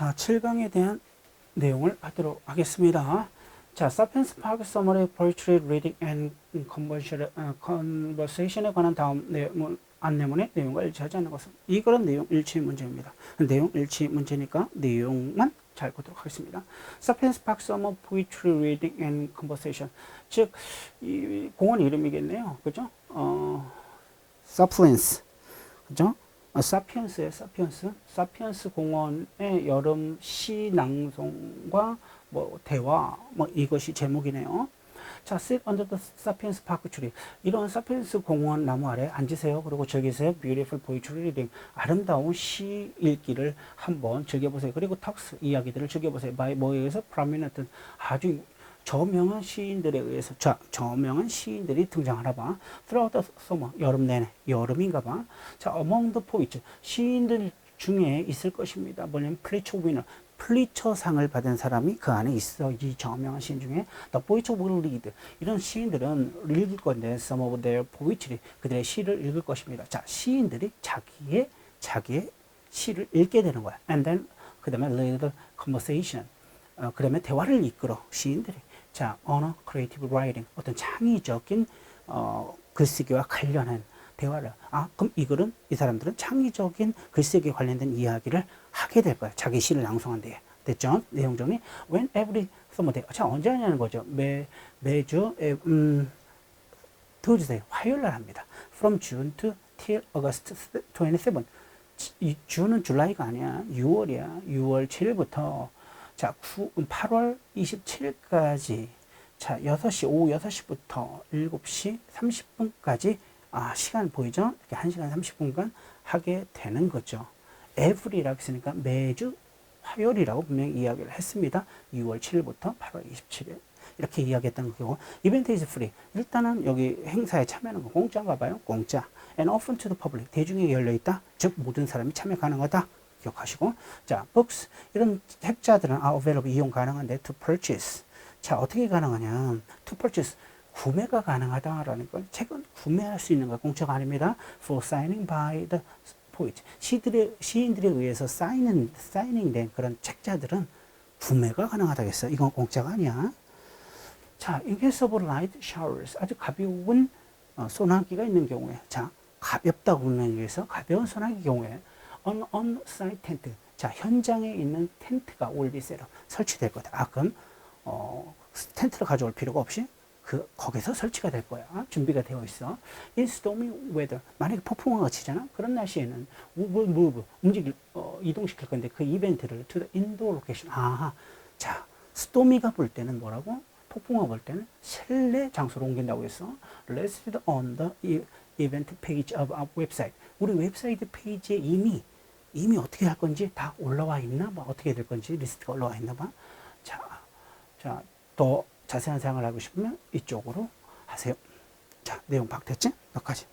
자, 7강에 대한 내용을 하도록 하겠습니다. 자, 사피엔스 파크 서머리 포이트리 리딩 앤 컨버세이션에 관한 다음 내용을 안내문의 일치하지 않는 것은 이거는 내용 일치 문제입니다. 내용 일치 문제니까 내용만 잘 보도록 하겠습니다. 사피엔스 파크 서머 포이트리 리딩 앤 컨버세이션 즉 이 공원 이름이겠네요. 그죠? 어 사플렌스 그죠? 아, 사피엔스의 사피엔스, 사피엔스 공원의 여름 시 낭송과 뭐 대화 뭐 이것이 제목이네요. 자, sit under the sapiens park tree. 이런 사피엔스 공원 나무 아래 앉으세요. 그리고 저기서 beautiful poetry reading. 아름다운 시 읽기를 한번 즐겨보세요. 그리고 talks 이야기들을 즐겨보세요. by 뭐에 의해서 prominent 아주 저명한 시인들에 의해서 자 저명한 시인들이 등장하나 봐. throughout the summer 여름 내내 여름인가 봐. 자 among the poets 시인들 중에 있을 것입니다. 뭐냐면 플리처 위너 플리처 상을 받은 사람이 그 안에 있어 이 저명한 시인 중에 the poets will read 이런 시인들은 읽을 건데 some of their poetry 그들의 시를 읽을 것입니다. 자 시인들이 자기의 자기의 시를 읽게 되는 거야. and then 그 다음에 lead the conversation 어, 그다음에 대화를 이끌어 시인들이 자 언어 크리에이티브 라이팅 어떤 창의적인 어, 글쓰기와 관련한 대화를. 아 그럼 이거는 이 사람들은 창의적인 글쓰기에 관련된 이야기를 하게 될 거야 자기 시를 낭송한대 됐죠? 내용 정리. When every summer day 자 언제 하냐는 거죠? 매 매주 에, 음 Tuesday 화요일 날 합니다. From June to till August 27 이 주는 줄라이가 아니야. 6월이야. 6월 7일부터 자, 9, 8월 27일까지 자, 6시, 오후 6시부터 7시 30분까지 아, 시간 보이죠? 이렇게 1시간 30분간 하게 되는 거죠. every라고 했으니까 매주 화요일이라고 분명히 이야기를 했습니다. 6월 7일부터 8월 27일. 이렇게 이야기했던 거고 이벤트 is free. 일단은 여기 행사에 참여하는 거 공짜인가 봐요. 공짜. and open to the public. 대중에게 열려 있다. 즉 모든 사람이 참여 가능하다. 기억하시고. 자 books 이런 책자들은 are available 이용 가능한데 to purchase. 자 어떻게 가능하냐? to purchase. 구매가 가능하다라는 건 책은 구매할 수 있는 거 공짜가 아닙니다. for signing by the poet. 시들의 시인들에 의해서 사인은 사이닝된 그런 책자들은 구매가 가능하다겠어 이건 공짜가 아니야. 자 in case of light showers. 아주 가벼운 어, 소나기가 있는 경우에. 자 가볍다고 분명히 위해서 가벼운 소나기 경우에 on on site tent. 자, 현장에 있는 텐트가 올비세로 설치될 거다. 아, 그럼 어, 텐트를 가져올 필요가 없이 그 거기서 설치가 될 거야. 준비가 되어 있어. In stormy weather. 만약에 폭풍우가 치잖아. 그런 날씨에는 move, move 움직일 어, 이동시킬 건데 그 이벤트를 to the indoor location. 아하. 자, 스토미가 불 때는 뭐라고? 폭풍우가 불 때는 실내 장소로 옮긴다고 했어. Listed on the event page of our website. 우리 웹사이트 페이지에 이미 이미 어떻게 할 건지 다 올라와 있나 봐. 어떻게 될 건지 리스트가 올라와 있나 봐. 자, 자, 더 자세한 사항을 알고 싶으면 이쪽으로 하세요. 자, 내용 파악됐지? 여기까지.